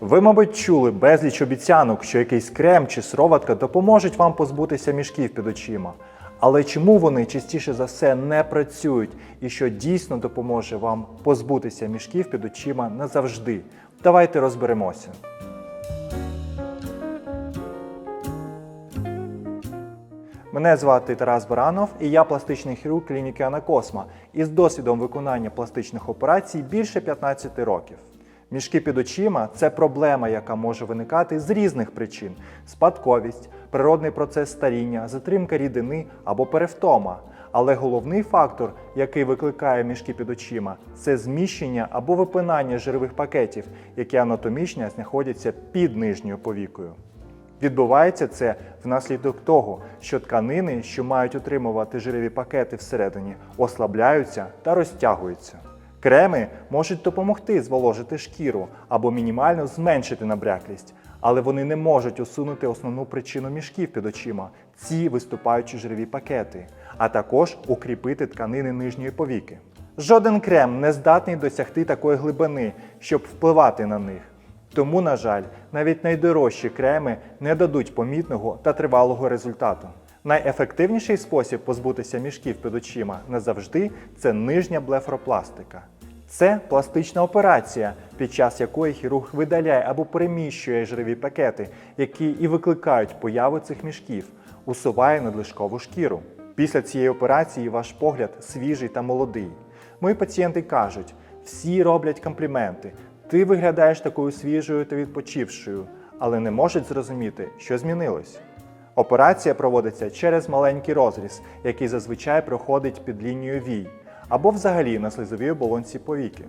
Ви, мабуть, чули безліч обіцянок, що якийсь крем чи сироватка допоможуть вам позбутися мішків під очима. Але чому вони частіше за все не працюють і що дійсно допоможе вам позбутися мішків під очима назавжди? Давайте розберемося. Мене звати Тарас Баранов і я пластичний хірург клініки Анакосма із досвідом виконання пластичних операцій більше 15 років. Мішки під очима це проблема, яка може виникати з різних причин: спадковість, природний процес старіння, затримка рідини або перевтома. Але головний фактор, який викликає мішки під очима, це зміщення або випинання жирових пакетів, які анатомічно знаходяться під нижньою повікою. Відбувається це внаслідок того, що тканини, що мають утримувати жирові пакети всередині, ослабляються та розтягуються. Креми можуть допомогти зволожити шкіру або мінімально зменшити набряклість, але вони не можуть усунути основну причину мішків під очима ці виступаючі жирові пакети, а також укріпити тканини нижньої повіки. Жоден крем не здатний досягти такої глибини, щоб впливати на них. Тому, на жаль, навіть найдорожчі креми не дадуть помітного та тривалого результату. Найефективніший спосіб позбутися мішків під очима назавжди це нижня блефропластика. Це пластична операція, під час якої хірург видаляє або переміщує жирові пакети, які і викликають появу цих мішків, усуває надлишкову шкіру. Після цієї операції ваш погляд свіжий та молодий. Мої пацієнти кажуть, всі роблять компліменти. Ти виглядаєш такою свіжою та відпочившою, але не можуть зрозуміти, що змінилось. Операція проводиться через маленький розріз, який зазвичай проходить під лінією вій, або взагалі на слизовій оболонці повіки.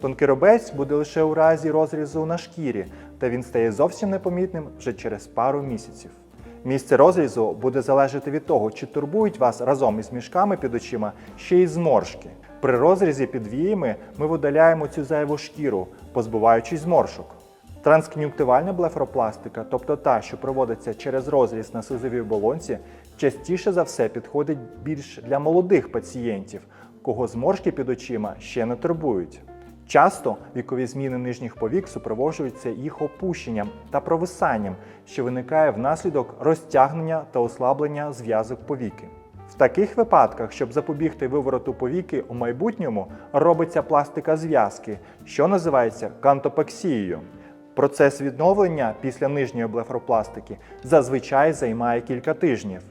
Тонкий робець буде лише у разі розрізу на шкірі, та він стає зовсім непомітним вже через пару місяців. Місце розрізу буде залежати від того, чи турбують вас разом із мішками під очима ще й зморшки. При розрізі під віями ми видаляємо цю зайву шкіру, позбуваючись зморшок. Транскон'юнктивальна блефропластика, тобто та, що проводиться через розріз на слизовій оболонці, частіше за все підходить більш для молодих пацієнтів, кого зморшки під очима ще не турбують. Часто вікові зміни нижніх повік супроводжуються їх опущенням та провисанням, що виникає внаслідок розтягнення та ослаблення зв'язок повіки. В таких випадках, щоб запобігти вивороту повіки у майбутньому, робиться пластика зв'язки, що називається кантопексією. Процес відновлення після нижньої блефропластики зазвичай займає кілька тижнів.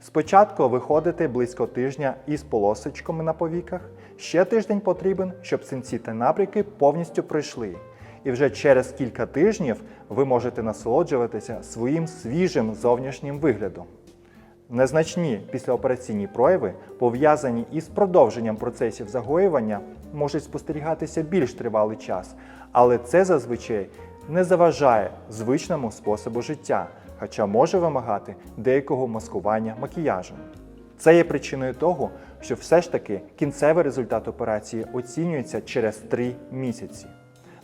Спочатку виходите близько тижня із полосочками на повіках, ще тиждень потрібен, щоб синці та набряки повністю пройшли. І вже через кілька тижнів ви можете насолоджуватися своїм свіжим зовнішнім виглядом. Незначні післяопераційні прояви, пов'язані із продовженням процесів загоювання, можуть спостерігатися більш тривалий час, але це зазвичай не заважає звичному способу життя, хоча може вимагати деякого маскування макіяжем. Це є причиною того, що все ж таки кінцевий результат операції оцінюється через 3 місяці.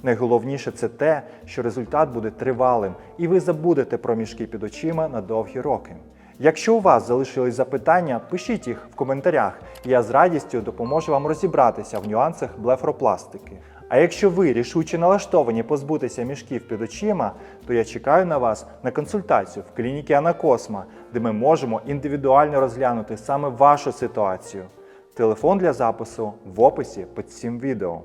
Найголовніше це те, що результат буде тривалим, і ви забудете про мішки під очима на довгі роки. Якщо у вас залишились запитання, пишіть їх в коментарях, я з радістю допоможу вам розібратися в нюансах блефропластики. А якщо ви рішуче налаштовані позбутися мішків під очима, то я чекаю на вас на консультацію в клініці Анакосма, де ми можемо індивідуально розглянути саме вашу ситуацію. Телефон для запису в описі під цим відео.